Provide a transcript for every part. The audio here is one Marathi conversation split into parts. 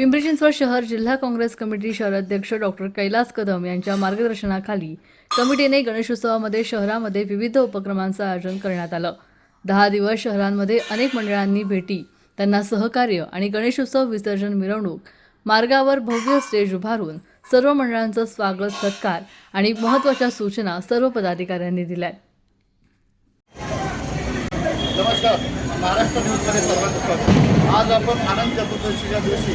पिंपरी चिंचवड शहर जिल्हा काँग्रेस कमिटी शहराध्यक्ष डॉक्टर कैलास कदम यांच्या मार्गदर्शनाखाली कमिटीने गणेशोत्सवामध्ये शहरामध्ये विविध उपक्रमांचं आयोजन करण्यात आलं. दहा दिवस शहरांमध्ये अनेक मंडळांनी भेटी त्यांना सहकार्य आणि गणेशोत्सव विसर्जन मिरवणूक मार्गावर भव्य स्टेज उभारून सर्व मंडळांचं स्वागत सत्कार आणि महत्त्वाच्या सूचना सर्व पदाधिकाऱ्यांनी दिल्या. नमस्कार. महाराष्ट्र न्यूजमध्ये सर्वांचं स्वागत. आज आपण आनंद चतुर्दशीच्या दिवशी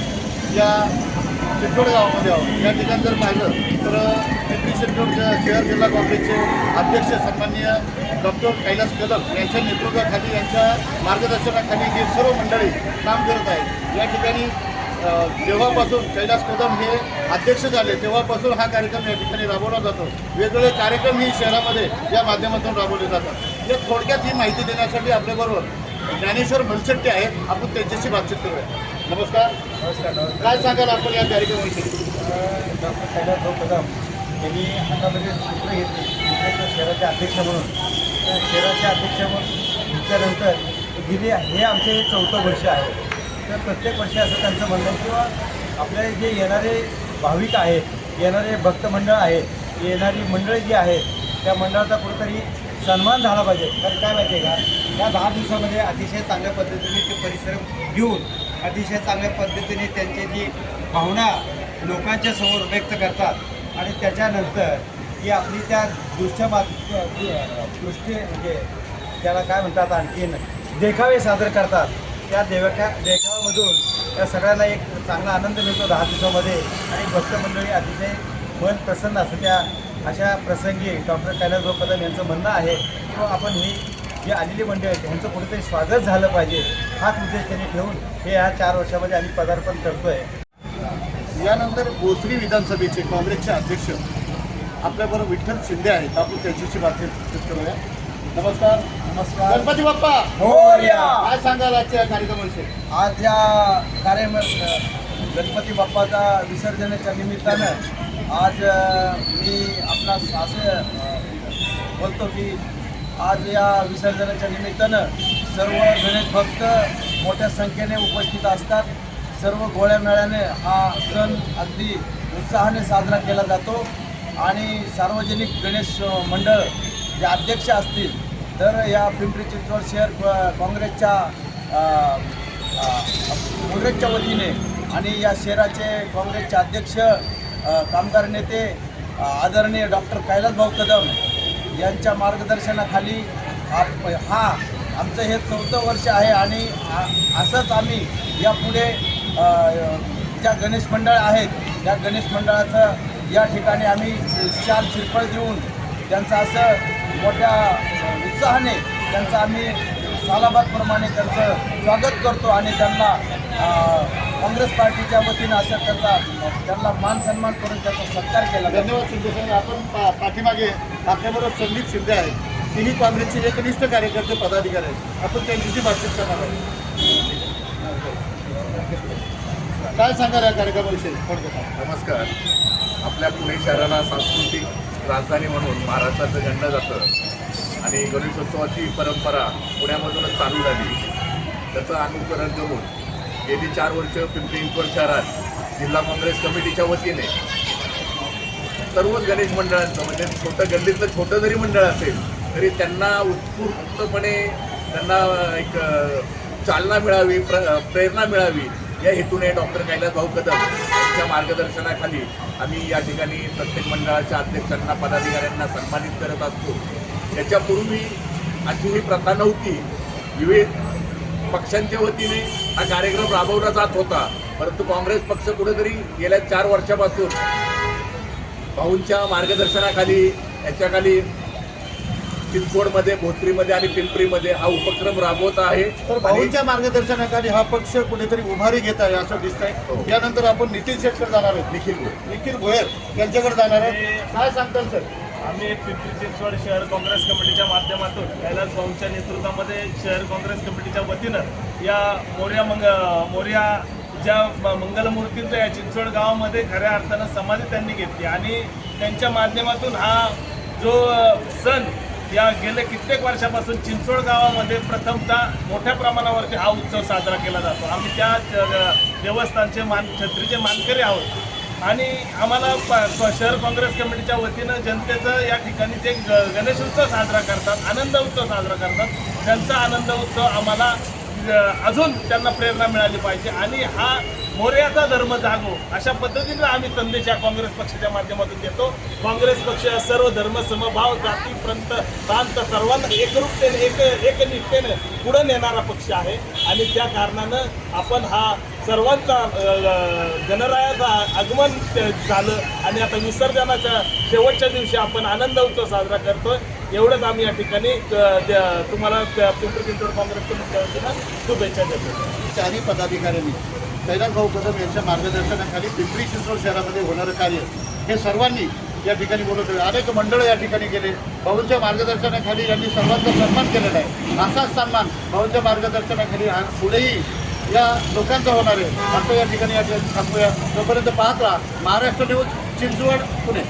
या चिंचवड गावामध्ये आहोत. या ठिकाणी जर पाहिलं तर पिंपरी चिंचवड शहर जिल्हा काँग्रेसचे अध्यक्ष सन्माननीय डॉक्टर कैलास कदम यांच्या नेतृत्वाखाली यांच्या मार्गदर्शनाखाली हे सर्व मंडळी काम करत आहेत. या ठिकाणी जेव्हापासून कैलास कदम हे अध्यक्ष झाले तेव्हापासून हा कार्यक्रम या ठिकाणी राबवला जातो. वेगवेगळे कार्यक्रम ही शहरामध्ये या माध्यमातून राबवले जातात. या थोडक्यात ही माहिती देण्यासाठी आपल्याबरोबर ज्ञानेश्वर मनशेट्टी आहेत. आपण त्यांच्याशी बातचीत करूया. नमस्कार. नमस्कार काय सांगाल आपण या कार्यक्रमाविषयी? डॉक्टर कैलासभाऊ कदम यांनी हातामध्ये सूत्र घेतली. शहराचे अध्यक्ष म्हणून. त्या शहराचे अध्यक्ष म्हणून घेतल्यानंतर गेले हे आमचे हे चौथं वर्ष आहे. तर प्रत्येक वर्षी असं त्यांचं म्हणणं आहे किंवा आपले जे येणारे भाविक आहेत येणारे भक्तमंडळ आहेत येणारी मंडळी जी आहेत त्या मंडळाचा कुठेतरी सन्मान झाला पाहिजे. कारण काय माहिती आहे का? या दहा दिवसामध्ये अतिशय चांगल्या पद्धतीने ते परिश्रम घेऊन अतिशय चांगल्या पद्धतीने त्यांची जी भावना लोकांच्या समोर व्यक्त करतात. आणि त्याच्यानंतर ही आपली त्या दृश्य मात दृष्टी म्हणजे त्याला काय म्हणतात आणखीन? देखावे सादर करतात. त्या देवका देखाव्यामधून त्या सगळ्यांना एक चांगला आनंद मिळतो दहा दिवसामध्ये. आणि भक्त मंडळी अतिशय मन प्रसन्न असतं त्या अशा प्रसंगी डॉक्टर कैलासभाऊ कदम यांचं म्हणणं आहे की आपण ही जी आलेली मंडळी आहेत त्यांचं कुठेतरी स्वागत झालं पाहिजे. हाच उद्देश त्यांनी ठेवून हे या चार वर्षामध्ये आम्ही पदार्पण करतोय. यानंतर भोसरी विधानसभेचे काँग्रेसचे अध्यक्ष आपल्याबरोबर विठ्ठल शिंदे आहेत. आपण त्यांच्याशी बातचीत करूया. नमस्कार. नमस्कार. गणपती बाप्पा! मोरया! काय सांगाल आजच्या या कार्यक्रमाविषयी? आज या कार्यक्रम गणपती बाप्पाचा विसर्जनाच्या निमित्तानं आज मी आपला असं बोलतो की आज या विसर्जनाच्या निमित्तानं सर्व गणेश भक्त मोठ्या संख्येने उपस्थित असतात. सर्व गोळ्यामेळ्याने हा सण अगदी उत्साहाने साजरा केला जातो. आणि सार्वजनिक गणेश मंडळ जे अध्यक्ष असतील तर या पिंपरी चिंचवड शहर काँग्रेसच्या काँग्रेसच्या वतीने आणि या शहराचे काँग्रेसचे अध्यक्ष कामगार नेते आदरणीय डॉक्टर कैलासभाऊ कदम यांच्या मार्गदर्शनाखाली हा हा आमचं हे चौथं वर्ष आहे आणि असंच आम्ही यापुढे ज्या गणेश मंडळ आहेत त्या गणेश मंडळाचं या ठिकाणी आम्ही चार शिरफळ देऊन त्यांचं असं मोठ्या उत्साहाने त्यांचं आम्ही सालाबादप्रमाणे त्यांचं स्वागत करतो आणि त्यांना काँग्रेस पार्टीच्या वतीनं असं त्यांचा त्यांना मान सन्मान करून त्यांचा सत्कार केला. धन्यवाद शिंदे साहेब. आपण पा पाठीमागे आपल्याबरोबर संदीप शिंदे आहेत. तीही काँग्रेसचे एकनिष्ठ कार्यकर्ते पदाधिकारी आहेत. आपण त्यांच्याशी बातचीत करणार आहोत. काय सांगाल या कार्यक्रमाविषयी? थोडक्यात नमस्कार. आपल्या पुणे शहराला सांस्कृतिक राजधानी म्हणून महाराष्ट्राचं गणलं जातं आणि गणेशोत्सवाची परंपरा पुण्यामधूनच चालू झाली. त्याचं अनुकरण करून गेली चार वर्ष पिंपरी चिंचवड शहरात जिल्हा काँग्रेस कमिटीच्या वतीने. सर्वच गणेश मंडळांचं म्हणजे छोटं गल्लीतलं छोटं जरी मंडळ असेल तरी त्यांना उत्स्फूर्तपणे त्यांना एक चालना मिळावी प्र प्रेरणा मिळावी या हेतूने डॉक्टर कैलास भाऊ कदम यांच्या मार्गदर्शनाखाली आम्ही या ठिकाणी प्रत्येक मंडळाच्या अध्यक्षांना पदाधिकाऱ्यांना सन्मानित करत असतो. याच्यापूर्वी अशी ही प्रथा नव्हती. विविध पक्षांच्या वतीने हा कार्यक्रम राबवला जात होता. परंतु काँग्रेस पक्ष कुठेतरी गेल्या चार वर्षापासून भाऊंच्या मार्गदर्शनाखाली याच्याखाली चिंचवडमध्ये भोसरीमध्ये आणि पिंपरीमध्ये हा उपक्रम राबवत आहे. तर भाऊंच्या मार्गदर्शनाखाली हा पक्ष कुठेतरी उभारी घेत आहे असं दिसतंय. हो. यानंतर आपण नितीन शेटकर जाणार आहोत. निखिल. निखिल भोयर यांच्याकडे जाणार आहोत. काय सांगताल सर? आम्ही पिंपरी चिंचवड शहर काँग्रेस कमिटीच्या माध्यमातून कैलास भाऊंच्या नेतृत्वामध्ये शहर काँग्रेस कमिटीच्या वतीनं या मोर्या मंग मोर्या ज्या म- मंगलमूर्तींचं या चिंचवड गावामध्ये खऱ्या अर्थानं समाधी त्यांनी घेतली. आणि त्यांच्या माध्यमातून हा जो सण या गेल्या कित्येक वर्षापासून चिंचवड गावामध्ये प्रथमतः मोठ्या प्रमाणावरती हा उत्सव साजरा केला जातो. आम्ही त्या देवस्थानचे मान छत्रीचे मानकरी आहोत. आणि आम्हाला प- शहर काँग्रेस कमिटीच्या वतीनं जनतेचं या ठिकाणी ते ग- गणेश उत्सव साजरा करतात आनंद उत्सव साजरा करतात. त्यांचा आनंद उत्सव आम्हाला अजून त्यांना प्रेरणा मिळाली पाहिजे. आणि हा मोर्याचा धर्म जागो अशा पद्धतीनं आम्ही संदेश या काँग्रेस पक्षाच्या माध्यमातून देतो. काँग्रेस पक्ष सर्व धर्म समभाव जाती प्रांत प्रांत सर्वांना एकरूपतेने एक एकनिष्ठेने पुढे नेणारा पक्ष आहे. आणि त्या कारणानं आपण हा सर्वांचा गणरायाचा आगमन झालं आणि आता विसर्जनाच्या शेवटच्या दिवशी आपण आनंद उत्सव साजरा करतोय. एवढंच आम्ही या ठिकाणी तुम्हाला त्या पिंपरी चिंचवड काँग्रेसच्या मुख्यमंत्र्यांना शुभेच्छा देतो. चारही पदाधिकाऱ्यांनी कैलास भाऊ कदम यांच्या मार्गदर्शनाखाली पिंपरी चिंचवड शहरामध्ये होणारं कार्य हे सर्वांनी या ठिकाणी बोलत होते अनेक मंडळ या ठिकाणी गेले. भाऊंच्या मार्गदर्शनाखाली यांनी सर्वांचा सन्मान केलेला आहे. असाच सन्मान भाऊंच्या मार्गदर्शनाखाली हा पुढेही या लोकांचा होणार आहे. आता या ठिकाणी या ठिकाणी थांबूया तोपर्यंत पाहत राहा महाराष्ट्र न्यूज चिंचवड पुणे.